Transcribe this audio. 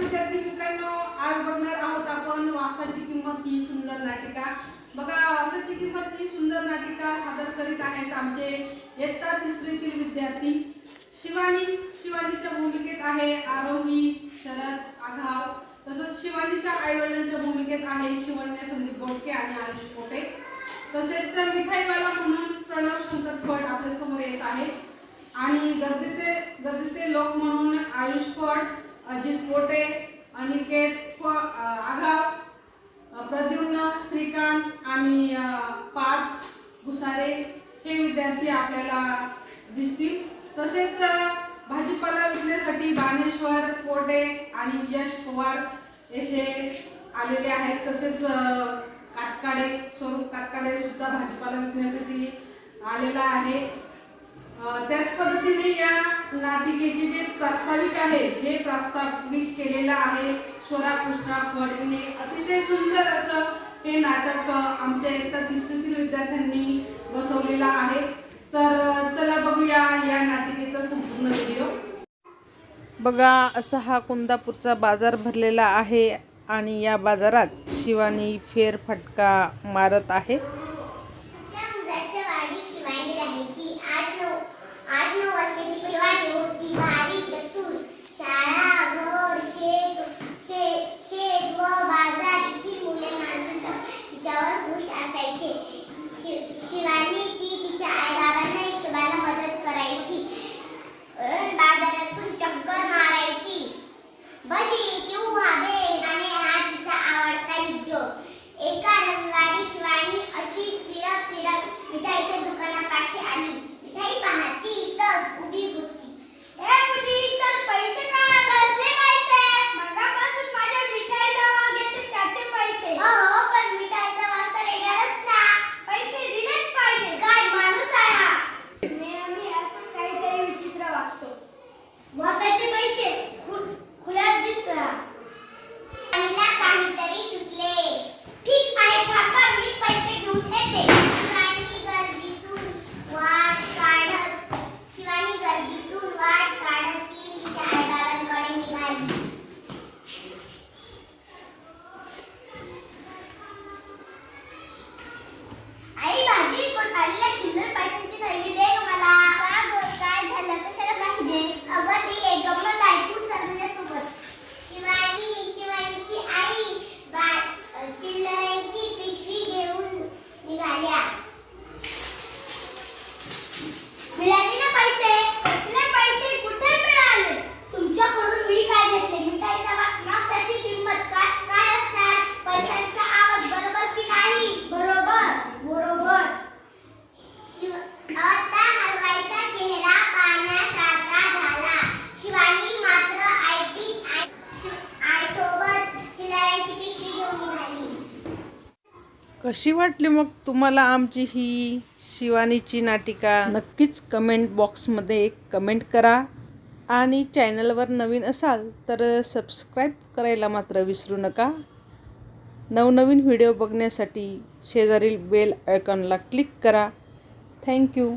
विद्यार्थी मित्रांनो आज बघणार आहोत आपण वासाची किंमत ही सुंदर नाटिका. बघा वासाची किंमत ही सुंदर नाटिका सादर करीत आहेत आमचे इयत्ता तिसरीतील विद्यार्थी. शिवानी शिवानीच्या भूमिकेत आहे आरोही शरद आघाव. तसंच शिवानीच्या आईवडिलांच्या भूमिकेत आहे शिवण्या संदीप बोडके आणि आयुष कोटे तसेच मिठाईवाला म्हणून प्रणव शंकर फड आपल्यासमोर येत आहे आणि गर्दीचे गर्दीचे लोक म्हणून आयुष फड अजित पोटे अनिकेत आघाव प्रद्युम्न श्रीकांत आणि पार्थ भुसारे हे विद्यार्थी आपल्याला दिसतील. तसेच भाजीपाला विकण्यासाठी बाणेश्वर पोटे आणि यश पवार येथे आलेले आहेत. तसेच कातकाडे स्वरूप कातकाडे सुद्धा भाजीपाला विकण्यासाठी आलेला आहे. त्याच पद्धतीने या नाटिकेचे जे प्रास्ताविक आहे हे प्रास्ताविक केलेलं आहे. स्वरा कृष्णा फडवीने अतिशय सुंदर असं हे नाटक आमच्या इयत्ता तिसरीतील विद्यार्थ्यांनी बसवलेलं आहे. तर चला बघूया या नाटिकेचा संपूर्ण व्हिडिओ बघा असा हा कुंदापूरचा बाजार भरलेला आहे आणि या बाजारात शिवानी फेरफटका मारत आहे. कशी वाटली मग तुम्हाला आमची ही शिवानीची नाटिका? नक्कीच कमेंट बॉक्समध्ये एक कमेंट करा. आणि चॅनलवर नवीन असाल तर सबस्क्राईब करायला मात्र विसरू नका. नवनवीन व्हिडिओ बघण्यासाठी शेजारील बेल आयकॉनला क्लिक करा. थँक्यू